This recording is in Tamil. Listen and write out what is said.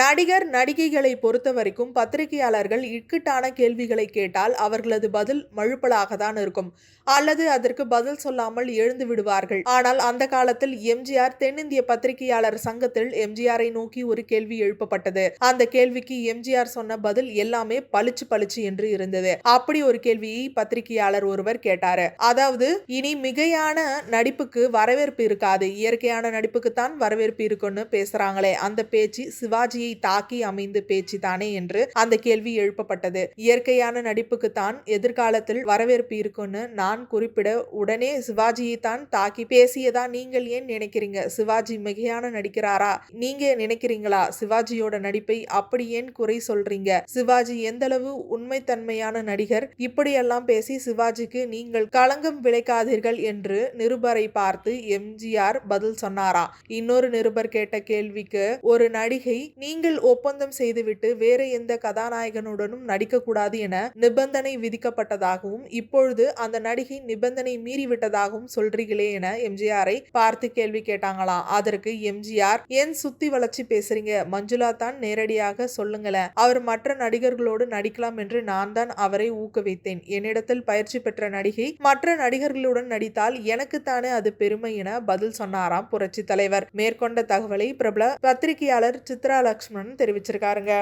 நடிகர் நடிகைகளை பொறுத்த வரைக்கும் பத்திரிகையாளர்கள் இக்கட்டான கேள்விகளை கேட்டால் அவர்களது பதில் மழுப்பலாக தான் இருக்கும். அல்லது அதற்கு பதில் சொல்லாமல் எழுந்து விடுவார்கள். ஆனால் அந்த காலத்தில் எம்ஜிஆர் தென்னிந்திய பத்திரிகையாளர் சங்கத்தில் எம்ஜிஆரை நோக்கி ஒரு கேள்வி எழுப்பப்பட்டது. அந்த கேள்விக்கு எம்ஜிஆர் சொன்ன பதில் எல்லாமே பளிச்சு பளிச்சு என்று இருந்தது. அப்படி ஒரு கேள்வியை பத்திரிகையாளர் ஒருவர் கேட்டாரு. அதாவது இனி மிகையான நடிப்புக்கு வரவேற்பு இருக்காது. இயற்கையான நடிப்புக்கு தான் வரவேற்பு இருக்குன்னு பேசுறாங்களே. அந்த பேச்சு சிவாஜியை தாக்கி அமைந்து பேச்சு தானே என்று அந்த கேள்வி எழுப்பப்பட்டது. இயற்கையான நடிப்புக்கு தான் எதிர்காலத்தில் வரவேற்பு இருக்குன்னு நான் குறிப்பிட உடனே சிவாஜியை தான் தாக்கி பேசியதா நீங்கள் ஏன் நினைக்கிறீங்க? சிவாஜி மிகையான நடிக்கிறாரா? நீங்க நினைக்கிறீங்களா சிவாஜியோட நடிப்பை அப்படி ஏன் குறை சொல்றீங்க? சிவாஜி எந்த அளவு உண்மைத்தன்மையான நடிகர்? இப்படியெல்லாம் பேசி சிவாஜிக்கு நீங்கள் களங்கம் விளைக்காதீர்கள் என்று நிருபரை பார்த்து எம்ஜிஆர் பதில் சொன்னாரா? இன்னொரு நிருபர் கேட்ட கேள்விக்கு ஒரு நடிகை நீங்கள் ஒப்பந்தம் செய்துவிட்டு வேற எந்த கதாநாயகனுடனும் நடிக்கக்கூடாது என நிபந்தனை விதிக்கப்பட்டதாகவும் இப்பொழுது அந்த நடிகை நிபந்தனை மீறிவிட்டதாகவும் சொல்றீங்களே என எம்ஜிஆரை பார்த்து கேள்வி கேட்டாங்களாம் அதற்கு எம்ஜிஆர் ஏன் சுத்தி வளர்ச்சி பேசுறீங்க? மஞ்சுளா தான் நேரடியாக சொல்லுங்களேன். அவர் மற்ற நடிகர்களோடு நடிக்கலாம் என்று நான் தான் அவரை ஊக்குவித்தேன். என்னிடத்தில் பயிற்சி பெற்ற நடிகை மற்ற நடிகர்களுடன் நடித்தால் எனக்குத்தானே அது பெருமை என பதில் சொன்னாராம் புரட்சி தலைவர். மேற்கொண்ட தகவலை பிரபல பத்திரிகையாளர் சித்ரா லக்ஷ்மணன் தெரிவிச்சிருக்காருங்க.